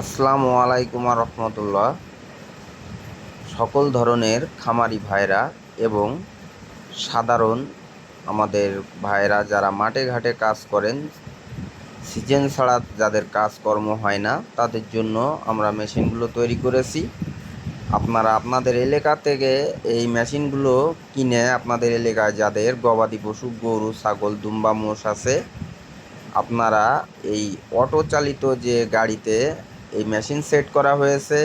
আসসালামু আলাইকুম রহমতুল্লাহ। সকল ধরনের খামারি ভাইরা এবং সাধারণ আমাদের ভাইরা যারা মাঠে ঘাটে কাজ করেন, সিজন ছাড়া যাদের কাজকর্ম হয় না, তাদের জন্য আমরা মেশিনগুলো তৈরি করেছি। আপনারা আপনাদের এলাকা থেকে এই মেশিনগুলো কিনে আপনাদের এলাকায় যাদের গবাদি পশু, গরু, ছাগল, দুম্বা মোষ আছে, আপনারা এই অটো চালিত যে গাড়িতে এই মেশিন সেট করা হয়েছে।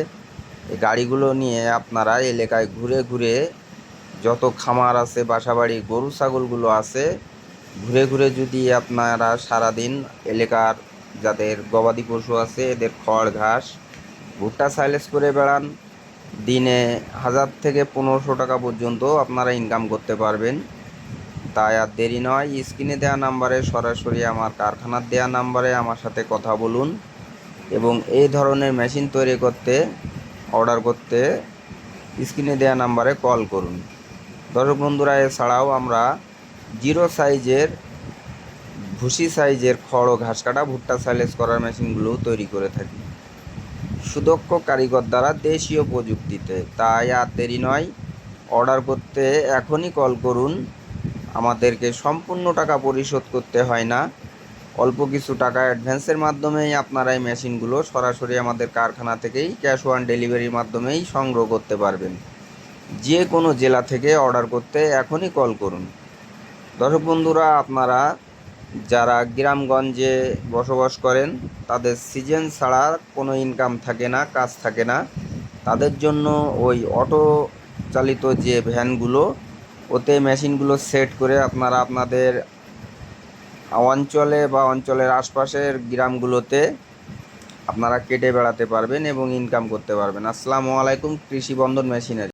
এই গাড়িগুলো নিয়ে আপনারা এলাকায় ঘুরে ঘুরে যত খামার আছে, বাসাবাড়ি, গরু, ছাগলগুলো আছে, ঘুরে ঘুরে যদি আপনারা সারাদিন এলাকার যাদের গবাদি পশু আছে, এদের খড়, ঘাস, ভুট্টা সাইলেজ করে বেড়ান, দিনে হাজার থেকে পনেরোশো টাকা পর্যন্ত আপনারা ইনকাম করতে পারবেন। তাই আর দেরি নয়, স্ক্রিনে দেওয়া নাম্বারে সরাসরি আমার কারখানার দেওয়া নাম্বারে আমার সাথে কথা বলুন। এবং এই ধরনের মেশিন তৈরি করতে অর্ডার করতে স্ক্রিনে দেওয়া নাম্বারে কল করুন। দর্শক বন্ধুরা, এছাড়াও আমরা জিরো সাইজের ভুসি সাইজের খড় ও ঘাস কাটা ভুট্টা সাইলেজ করার মেশিনগুলোও তৈরি করে থাকি। সুদক্ষ কারিগর দ্বারা দেশীয় প্রযুক্তিতে। তাই আর দেরি নয় অর্ডার করতে এখনই কল করুন। আমাদেরকে সম্পূর্ণ টাকা পরিশোধ করতে হয় না। অল্প কিছু টাকা অ্যাডভান্সের মাধ্যমেই আপনারা এই মেশিনগুলো সরাসরি আমাদের কারখানা থেকেই ক্যাশ অন ডেলিভারির মাধ্যমেই সংগ্রহ করতে পারবেন। যে কোনো জেলা থেকে অর্ডার করতে এখনই কল করুন। দর্শক বন্ধুরা, আপনারা যারা গ্রামগঞ্জে বসবাস করেন, তাদের সিজন ছাড়া কোনো ইনকাম থাকে না, কাজ থাকে না। তাদের জন্য ওই অটো চালিত যে ভ্যানগুলো ওতে মেশিনগুলো সেট করে আপনারা আপনাদের অঞ্চলে বা অঞ্চলের আশপাশের গ্রামগুলোতে আপনারা কেটে বেড়াতে পারবেন এবং ইনকাম করতে পারবেন। আসসালামু আলাইকুম, কৃষি বন্ধন মেশিনারি।